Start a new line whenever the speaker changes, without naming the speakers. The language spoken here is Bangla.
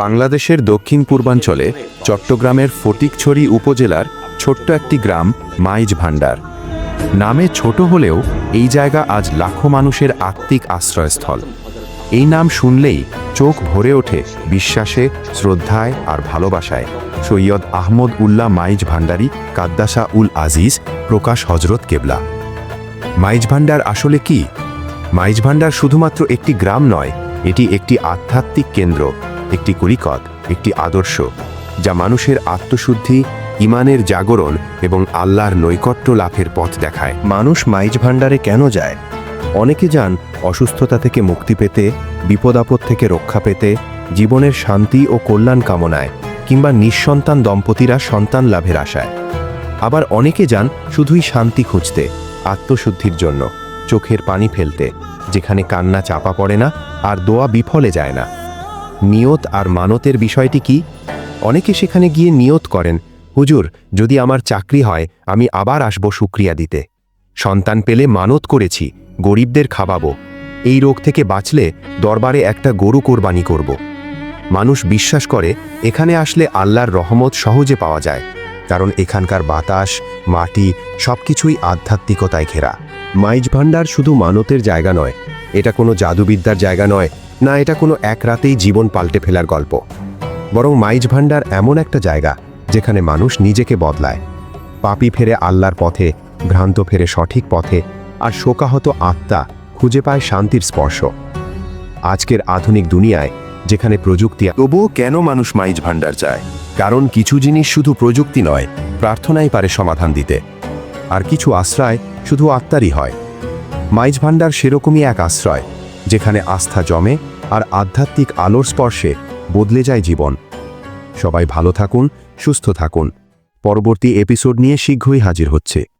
বাংলাদেশের দক্ষিণ পূর্বাঞ্চলে চট্টগ্রামের ফটিকছড়ি উপজেলার ছোট্ট একটি গ্রাম, মাইজ ভাণ্ডার। নামে ছোট হলেও এই জায়গা আজ লাখো মানুষের আত্মিক আশ্রয়স্থল। এই নাম শুনলেই চোখ ভরে ওঠে বিশ্বাসে, শ্রদ্ধায় আর ভালোবাসায়। সৈয়দ আহমদ উল্লাহ মাইজ ভাণ্ডারী কাদ্দাসা উল আজিজ, প্রকাশ হজরত কেবলা। মাইজ ভাণ্ডার আসলে কি? মাইজ ভাণ্ডার শুধুমাত্র একটি গ্রাম নয়, এটি একটি আধ্যাত্মিক কেন্দ্র। একটি করিকত, একটি আদর্শ, যা মানুষের আত্মশুদ্ধি, ইমানের জাগরণ এবং আল্লাহর নৈকট্য লাভের পথ দেখায়।
মানুষ মাইজ ভাণ্ডারে কেন যায়? অনেকে যান অসুস্থতা থেকে মুক্তি পেতে, বিপদ আপদ থেকে রক্ষা পেতে, জীবনের শান্তি ও কল্যাণ কামনায়, কিংবা নিঃসন্তান দম্পতিরা সন্তান লাভের আশায়। আবার অনেকে যান শুধুই শান্তি খুঁজতে, আত্মশুদ্ধির জন্য, চোখের পানি ফেলতে, যেখানে কান্না চাপা পড়ে না আর দোয়া বিফলে যায় না। নিয়ত আর মানতের বিষয়টি কি? অনেকে সেখানে গিয়ে নিয়ত করেন, হুজুর, যদি আমার চাকরি হয়, আমি আবার আসব শুক্রিয়া দিতে। সন্তান পেলে মানত করেছি, গরিবদের খাওয়াবো। এই রোগ থেকে বাঁচলে দরবারে একটা গরু কোরবানি করব। মানুষ বিশ্বাস করে, এখানে আসলে আল্লাহর রহমত সহজে পাওয়া যায়, কারণ এখানকার বাতাস, মাটি সবকিছুই আধ্যাত্মিকতায় ঘেরা। মাইজ ভাণ্ডার শুধু মানতের জায়গা নয়, এটা কোনো জাদুবিদ্যার জায়গা নয় না, এটা কোনো এক রাতেই জীবন পাল্টে ফেলার গল্প। বরং মাইজ ভাণ্ডার এমন একটা জায়গা যেখানে মানুষ নিজেকে বদলায়। পাপি ফেরে আল্লাহর পথে, ভ্রান্ত ফেরে সঠিক পথে, আর শোকাহত আত্মা খুঁজে পায় শান্তির স্পর্শ। আজকের আধুনিক দুনিয়ায় যেখানে প্রযুক্তি
তবুও কেন মানুষ মাইজ ভাণ্ডার চায়?
কারণ কিছু জিনিস শুধু প্রযুক্তি নয়, প্রার্থনাই পারে সমাধান দিতে। আর কিছু আশ্রয় শুধু আত্মারই হয়। মাইজ ভাণ্ডার সেরকমই এক আশ্রয়। যেখানে আস্থা জমে আর আধ্যাত্মিক আলোর স্পর্শে বদলে যায় জীবন। সবাই ভালো থাকুন, সুস্থ থাকুন। পরবর্তী এপিসোড নিয়ে শীঘ্রই হাজির হচ্ছে।